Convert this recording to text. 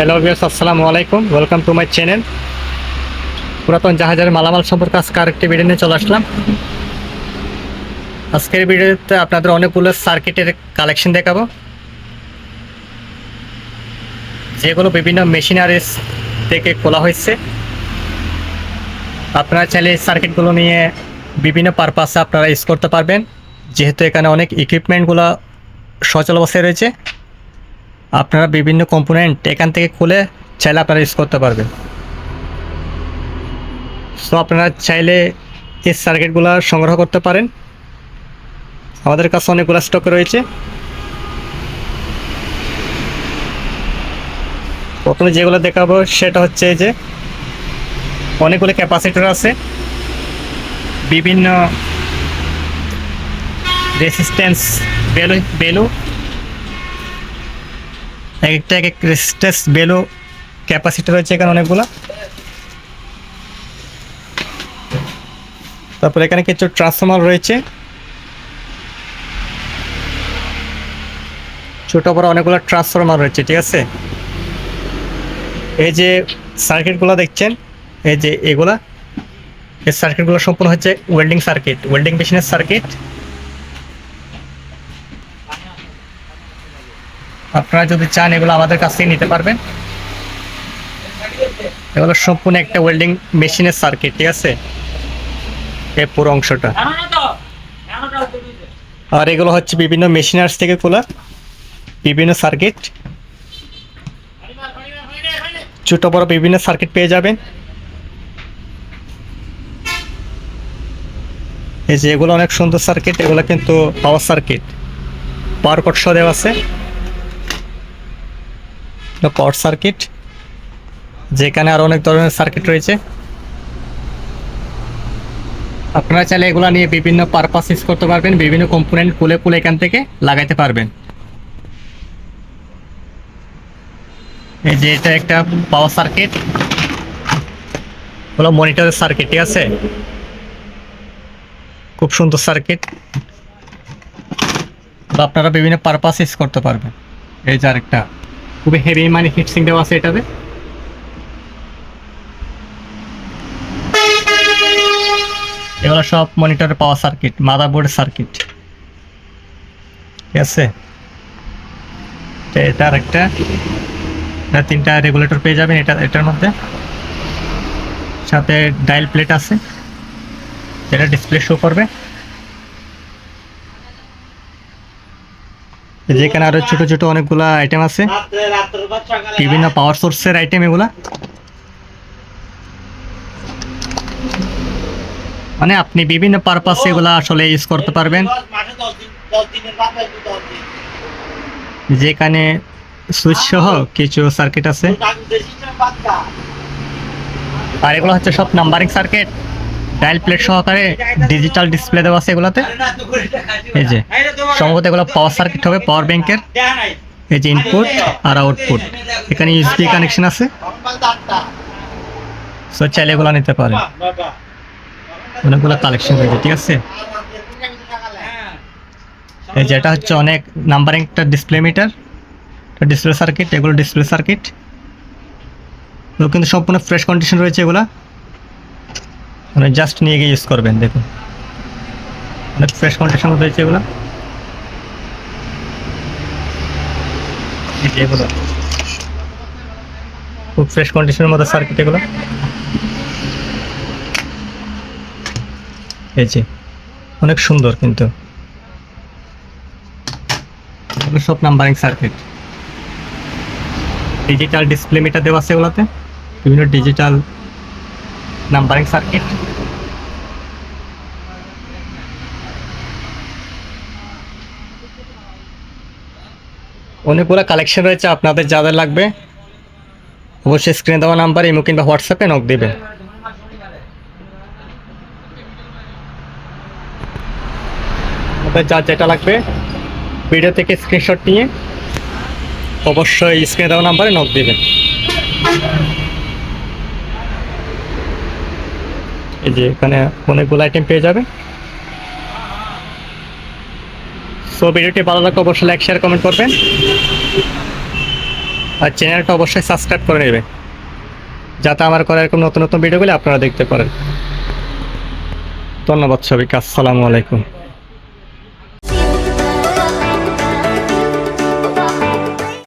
Hello viewers আসসালামু আলাইকুম। Welcome to my channel পুরাতন জাহাজের মালামাল সম্পর্কে আজকে আরেকটি ভিডিও নিয়ে চলে আসলাম। আজকের ভিডিওতে আপনাদের অনেকগুলো সার্কিটের কালেকশন দেখাবো। যেগুলো বিভিন্ন মেশিনারিজ থেকে খোলা হয়েছে। আপনারা চাইলে সার্কিটগুলো নিয়ে বিভিন্ন পারপাসে আপনারা ইউজ করতে পারবেন। যেহেতু এখানে অনেক ইকুইপমেন্টগুলো সচল অবস্থায় রয়েছে। আপনারা বিভিন্ন কম্পোনেন্ট এখান থেকে খুলে চাইলে আপনারা ইউজ করতে পারবেন। সো আপনারা চাইলে এই সার্কিটগুলো সংগ্রহ করতে পারেন। আমাদের কাছে অনেকগুলো স্টক রয়েছে। প্রথমে যেগুলো দেখাবো, সেটা হচ্ছে যে অনেকগুলো ক্যাপাসিটর আছে। বিভিন্ন রেসিস্ট্যান্স বেলু বেলু এক একটা এক এক রেসিস্ট্যান্স বেলু ক্যাপাসিটি রয়েছে এখানে অনেকগুলো। তারপর এখানে কিছু ট্রান্সফর্মার রয়েছে। ছোট বড় অনেকগুলো ট্রান্সফর্মার রয়েছে, ঠিক আছে? এই যে সার্কিটগুলো দেখছেন, এই যে এগুলা, এই সার্কিটগুলো সম্পূর্ণ হচ্ছে ওয়েল্ডিং সার্কিট ওয়েল্ডিং মেশিনের সার্কিট আপনারা যদি চান, এগুলো আমাদের কাছ থেকে নিতে পারবেন। এগুলো সম্পূর্ণ একটা ওয়েল্ডিং মেশিনের সার্কিট ঠিক আছে? এই পুরো অংশটা। আর এগুলো হচ্ছে বিভিন্ন মেশিনার্স থেকে খোলা, বিভিন্ন সার্কিট ছোট বড় বিভিন্ন সার্কিট পেয়ে যাবেন। এই যে এগুলো অনেক সুন্দর সার্কিট এগুলো কিন্তু পাওয়ার সার্কিট পাওয়ার কট সহ দেওয়া আছে। পাওয়ার সার্কিট যেখানে আরও অনেক ধরনের সার্কিট রয়েছে। আপনারা চাইলে এগুলো নিয়ে বিভিন্ন পারপাস ইউজ করতে পারবেন, বিভিন্ন কম্পোনেন্ট খুলে খুলে এখান থেকে লাগাইতে পারবেন। এই যে এটা একটা পাওয়ার সার্কিট হলো মনিটরের সার্কিট আছে? খুব সুন্দর সার্কিট আপনারা বিভিন্ন পারপাস ইউজ করতে পারবেন। এই যে আরেকটা। খুবই হেভি মানে ফিক্সিং দেওয়া আছে এটাতে। এগুলো সব মনিটরের পাওয়ার সার্কিট মাদারবোর্ডের সার্কিট ঠিক আছে? তো এটা আরেকটা এটা তিনটা রেগুলেটর পেয়ে যাবেন এটা, এটার মধ্যে। সাথে ডায়াল প্লেট আছে, যেটা ডিসপ্লে শো করবে। যেখানে আরও ছোট ছোট অনেকগুলা আইটেম আছে। বিভিন্ন পাওয়ার সোর্সের আইটেম এগুলা। মানে আপনি বিভিন্ন পারপাসে এগুলা আসলে ইউজ করতে পারবেন। যেখানে সুইচ সহ কিছু সার্কিট আছে। আর এগুলো হচ্ছে সব নাম্বারিং সার্কিট ডায়াল প্লেট সহকারে ডিজিটাল ডিসপ্লে দেওয়া আছে এগুলাতে। এই যে, সম্ভবত এগুলো পাওয়ার সার্কিট হবে পাওয়ার ব্যাংকের এই যে ইনপুট আর আউটপুট এখানে ইউএসবি কানেকশন আছে। সো চাইলে এগুলো নিতে পারেন। অনেকগুলো কালেকশন রয়েছে, ঠিক আছে? এই যে, এটা হচ্ছে অনেক নাম্বারিং একটা ডিসপ্লে মিটার ডিসপ্লে সার্কিট এগুলো ডিসপ্লে সার্কিট কিন্তু সম্পূর্ণ ফ্রেশ কন্ডিশন রয়েছে এগুলা। মানে জাস্ট নিয়ে গিয়ে ইউজ করবেন, দেখুন। অনেক ফ্রেশ কন্ডিশন রয়েছে এগুলো। এগুলো। খুব ফ্রেশ কন্ডিশনের মধ্যে সার্কিট এগুলো। এই যে, অনেক সুন্দর কিন্তু। সব numbering circuit digital display meter দেওয়া আছে এগুলোতে। বিভিন্ন ডিজিটাল নাম্বারিং সার্কিট অনেকগুলো কালেকশন রয়েছে, আপনাদের যাদের লাগবে, অবশ্যই স্ক্রিনে দেওয়া নাম্বার ইমো কিংবা হোয়াটসঅ্যাপে নক দেবেন। যার যেটা লাগবে ভিডিও থেকে স্ক্রিনশট নিয়ে অবশ্যই স্ক্রিনে দেওয়া নাম্বারে নক দেবেন। এই যে এখানে অনেকগুলো আইটেম পেয়ে যাবে। সো ভিডিওটি ভালো লাগলে অবশ্যই লাইক শেয়ার কমেন্ট করবেন। আর চ্যানেলটা অবশ্যই সাবস্ক্রাইব করে নেবে যাতে আমার করা এরকম নতুন নতুন ভিডিওগুলি আপনারা দেখতে পারেন। ধন্যবাদ সবাইকে, আসসালামু আলাইকুম।